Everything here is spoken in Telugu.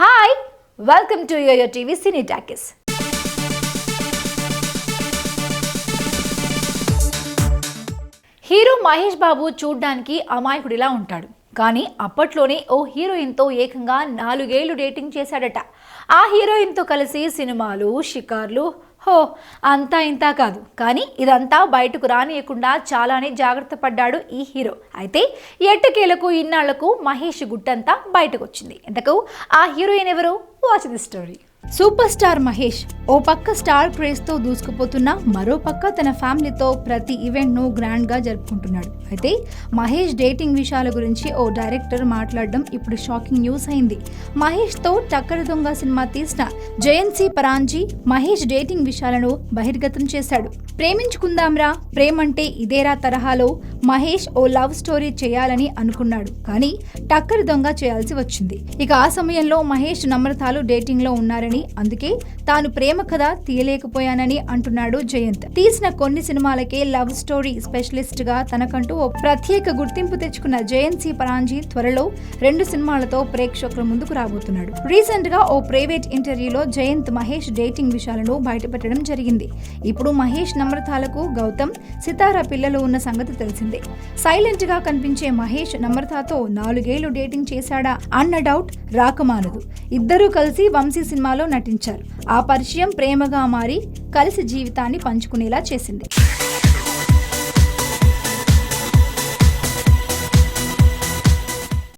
Hi welcome to YoYo TV cine talkies. Hero Mahesh Babu చూడ్డానికి అమాయకుడిలా ఉంటాడు. కానీ అప్పట్లోనే ఓ హీరోయిన్తో ఏకంగా నాలుగేళ్ళు డేటింగ్ చేశాడట. ఆ హీరోయిన్తో కలిసి సినిమాలు షికార్లు హో అంతా ఇంతా కాదు. కానీ ఇదంతా బయటకు రానియకుండా చాలానే జాగ్రత్త పడ్డాడు ఈ హీరో. అయితే ఎట్టకేలకు ఇన్నాళ్ళకు మహేష్ గుట్టంతా బయటకు వచ్చింది ఇంతకు ఆ హీరోయిన్ ఎవరు? Watch the story super star Mahesh ఓ పక్క స్టార్ క్రేజ్తో దూసుకుపోతున్న మరో పక్క తన ఫ్యామిలీతో ప్రతి ఈవెంట్ను గ్రాండ్గా జరుపుకుంటున్నాడు. అయితే మహేష్ డేటింగ్ విషయాల గురించి ఓ డైరెక్టర్ మాట్లాడడం ఇప్పుడు షాకింగ్ న్యూస్ అయింది. మహేష్తో టక్కర దొంగ సినిమా తీసిన జయంతి పరాంజీ మహేష్ డేటింగ్ విషయాలను బహిర్గతం చేశాడు. ప్రేమించుకుందాంరా ప్రేమంటే ఇదేరా తరహాలో మహేష్ ఓ లవ్ స్టోరీ చేయాలని అనుకున్నాడు. కానీ టక్కర దొంగ చేయాల్సి వచ్చింది. ఇక ఆ సమయంలో మహేష్ నమ్రతాలు డేటింగ్లో చేశారని అందుకే తాను ప్రేమ కథ తీయలేకపోయానని అంటున్నాడు జయంత్. తీసిన కొన్ని సినిమాలకే లవ్ స్టోరీ స్పెషలిస్ట్గా తనకంటూ ఓ ప్రత్యేక గుర్తింపు తెచ్చుకున్న జయంత్ సి పరాంజీ త్వరలో రెండు సినిమాలతో ప్రేక్షకుల ముందుకు రాబోతున్నాడు. రీసెంట్గా ఓ ప్రైవేట్ ఇంటర్వ్యూలో జయంత్ మహేష్ డేటింగ్ విషయాలను బయటపెట్టడం జరిగింది. ఇప్పుడు మహేష్ నమ్రతాలకు గౌతమ్ సితారా పిల్లలు ఉన్న సంగతి తెలిసిందే. సైలెంట్గా కనిపించే మహేష్ నమ్రతతో నాలుగేళ్ళు డేటింగ్ చేశాడా అన్న డౌట్ రాకమానదు. ఇద్దరూ కలిసి వంశీ సినిమాలో నటించారు. ఆ పరిచయం ప్రేమగా మారి కలిసి జీవితాన్ని పంచుకునేలా చేసింది.